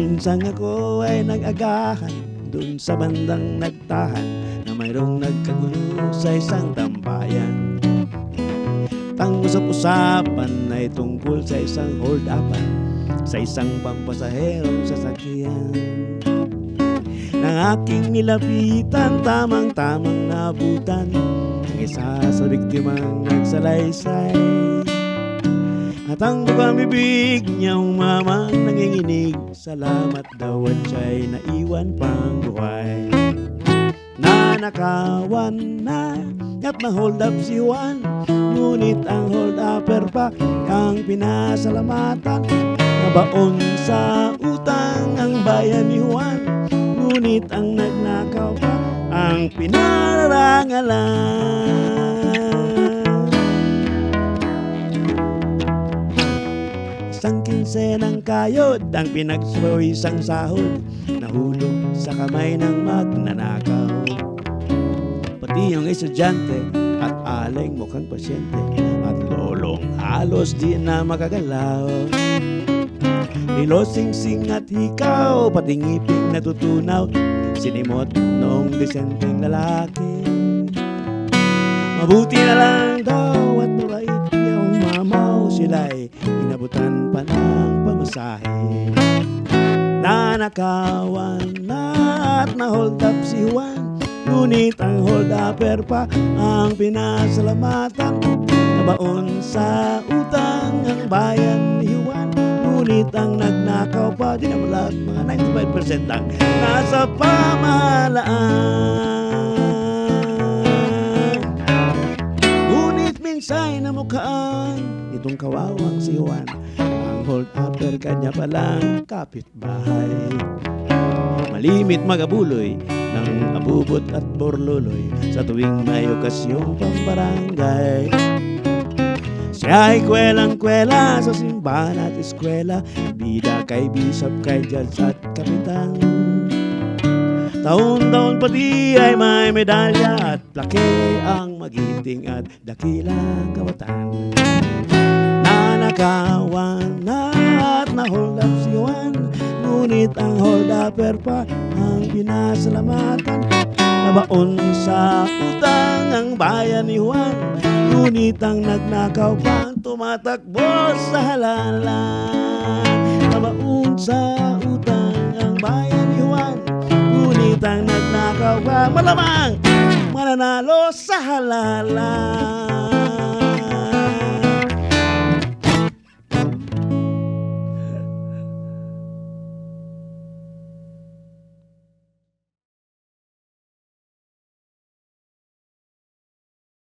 Minsan ako ay nag-agahan Dun sa bandang nagtahan Na mayroong nagkagulo sa isang tambayan. Tang usap-usapan ay tungkol sa isang hold-upan Sa isang pampasaherong sasakyan Nang aking nilapitan Tamang-tamang nabutan Ang isa sa biktimang nagsalaysay. At ang bibig niya umamang nanginginig Salamat daw at siya'y naiwan pang buhay. Nanakawan na at na-hold up si Juan Ngunit ang hold upper pa ang pinasalamatan. Nabaon sa utang ang bayan ni Juan Ngunit ang nagnakaw pa ang pinararangalan Isang kinsenang kayod ang pinagsuwisang sahod Nahulog sa kamay ng magnanakaw. Pati yung estudyante at aling mukhang pasyente At lolong halos di na makagalaw. Nilosing-sing at hikaw Pati ngiping natutunaw Sinimot noong disenteng lalaki. Mabuti na lang daw Nanakawan. Na at na-hold up si Juan Ngunit ang hold upper pa ang pinasalamatan. Nabaon sa utang ang bayan ni Juan Ngunit ang nagnakaw pa Di naman lahat mga 95% ang nasa pamahalaan. Ngunit minsay na mukhaan Itong kawawang si Juan hold upper kanya palang kapitbahay. Malimit magabuloy ng abubot at borloloy Sa tuwing may okasyong pambarangay Siya ay kwelang-kwela sa simbahan at eskwela Bida kay bisop, kay judge at kapitan. Taon-taon pati ay may medalya at plake ang magiting at dakilang kawatan upper pa ang pinasalamatan. Nabaon sa utang ang bayan ni Juan Ngunit ang nagnakaw pa tumatakbo sa halalan Nabaon sa utang ang bayan ni Juan Ngunit ang nagnakaw pa malamang mananalo sa halalan